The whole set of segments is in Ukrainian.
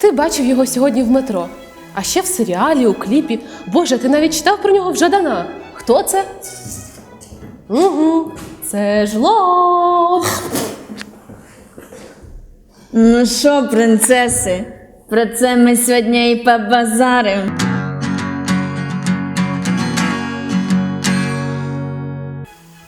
Ти бачив його сьогодні в метро, а ще в серіалі, у кліпі. Боже, ти навіть читав про нього в Жадана. Хто це? Угу, це жлоб. Ну що, принцеси, про це ми сьогодні і побазарим.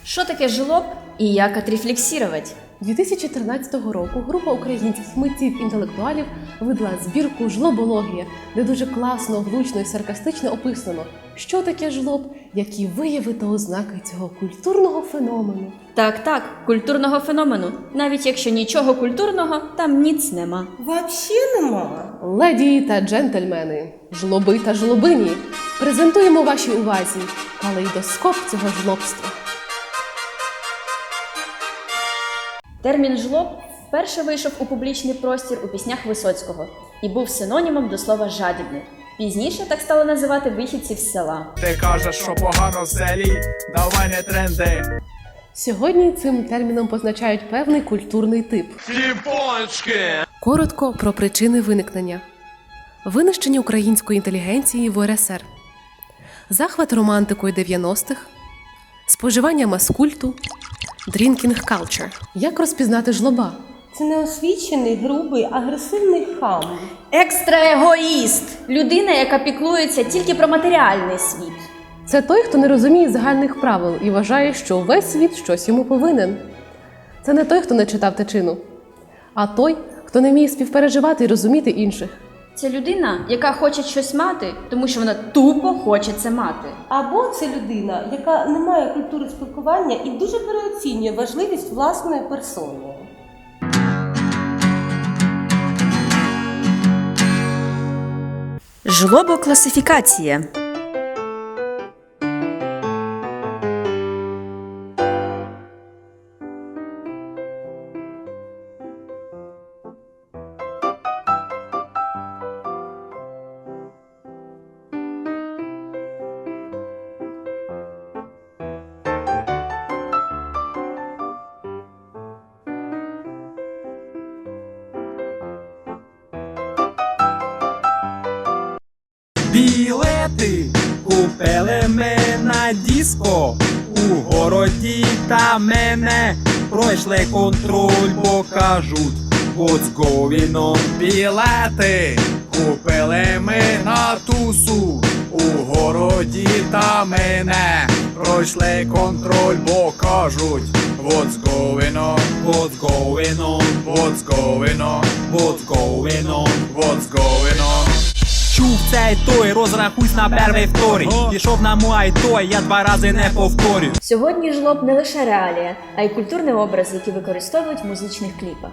Що таке жлоб і як отрефлексувати? 2013 року група українських митців-інтелектуалів видала збірку Жлобологія, де дуже класно, влучно і саркастично описано, що таке жлоб, які вияви та ознаки цього культурного феномену. Так, так, культурного феномену. Навіть якщо нічого культурного, там ніц нема. Вообще нема. Леді та джентльмени, жлоби та жлобині, презентуємо вашій увазі калейдоскоп цього жлобства. Термін жлоб вперше вийшов у публічний простір у піснях Висоцького і був синонімом до слова жадібник. Пізніше так стали називати вихідців з села. Ти кажеш, що погано в селі, давай не тренди. Сьогодні цим терміном позначають певний культурний тип. Тіпончики! Коротко про причини виникнення: винищення української інтелігенції в УРСР, захват романтикою 90-х, споживання маскульту, дрінкінг culture. Як розпізнати жлоба? Це неосвічений, грубий, агресивний хам. Екстраегоїст людина, яка піклується тільки про матеріальний світ. Це той, хто не розуміє загальних правил і вважає, що весь світ щось йому повинен. Це не той, хто не читав течину, а той, хто не вміє співпереживати і розуміти інших. Це людина, яка хоче щось мати, тому що вона тупо хоче це мати. Або це людина, яка не має культури спілкування і дуже переоцінює важливість власної персони. Жлобокласифікація. Білети купили ми на диско у городі та мене. Пройшли контроль, бо кажуть, what's going on? Білети купили ми на тусу у городі та мене. Пройшли контроль, бо кажуть, what's going on, what's going on, what's going on, what's going on, what's going on. Чув цей той, розрахуйсь на перший вторий. Пішов на муай той, я два рази не повторю. Сьогодні жлоб не лише реалія, а й культурний образ, який використовують в музичних кліпах.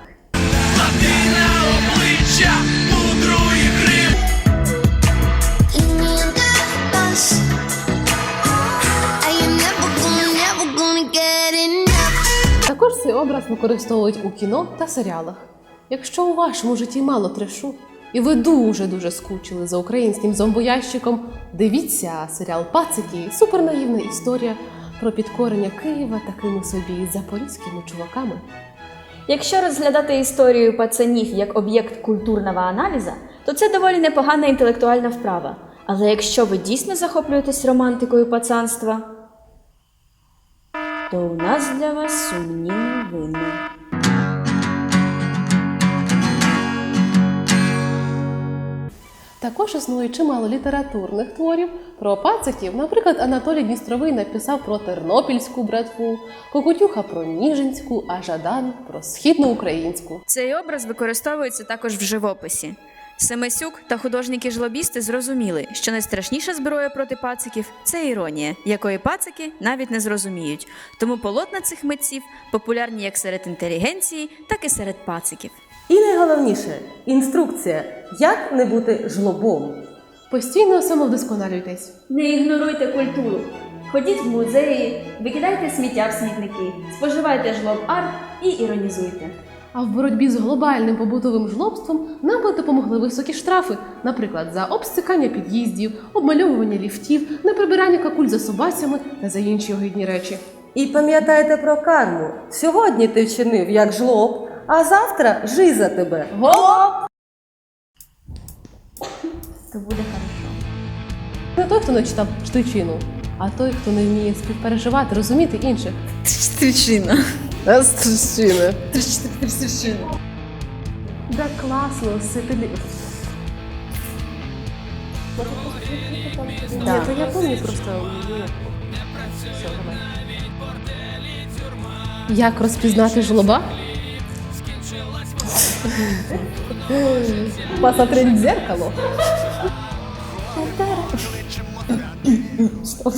Never gonna get enough. Також цей образ використовують у кіно та серіалах. Якщо у вашому житті мало трешу, і ви дуже дуже скучили за українським зомбоящиком, дивіться серіал Пацики супернаївна історія про підкорення Києва такими собі запорізькими чуваками. Якщо розглядати історію пацанів як об'єкт культурного аналізу, то це доволі непогана інтелектуальна вправа. Але якщо ви дійсно захоплюєтесь романтикою пацанства, то у нас для вас сумні новини. Також існує чимало літературних творів про пациків. Наприклад, Анатолій Дністровий написав про тернопільську братву, Кокутюха про Ніжинську, а Жадан про східноукраїнську. Цей образ використовується також в живописі. Семесюк та художники-жлобісти зрозуміли, що найстрашніша зброя проти пациків це іронія, якої пацики навіть не зрозуміють. Тому полотна цих митців популярні як серед інтелігенції, так і серед пациків. І найголовніше інструкція, як не бути жлобом. Постійно самовдосконалюйтесь. Не ігноруйте культуру. Ходіть в музеї, викидайте сміття в смітники, споживайте жлоб арт і іронізуйте. А в боротьбі з глобальним побутовим жлобством нам би допомогли високі штрафи, наприклад, за обстикання під'їздів, обмальовування ліфтів, неприбирання какуль за собацями та за інші огидні речі. І пам'ятайте про карму. Сьогодні ти вчинив як жлоб, а завтра жиза тебе. Гоп! то буде хорошо. Не той, хто не читав штичину, а той, хто не вміє співпереживати, розуміти інших. Стрічина. Штичини. Стрічина. Да класно, сипелі. Ні, то я пам'ятаю просто. Все, давай. Як розпізнати жлоба? Посмотреть в зеркало. Стоп.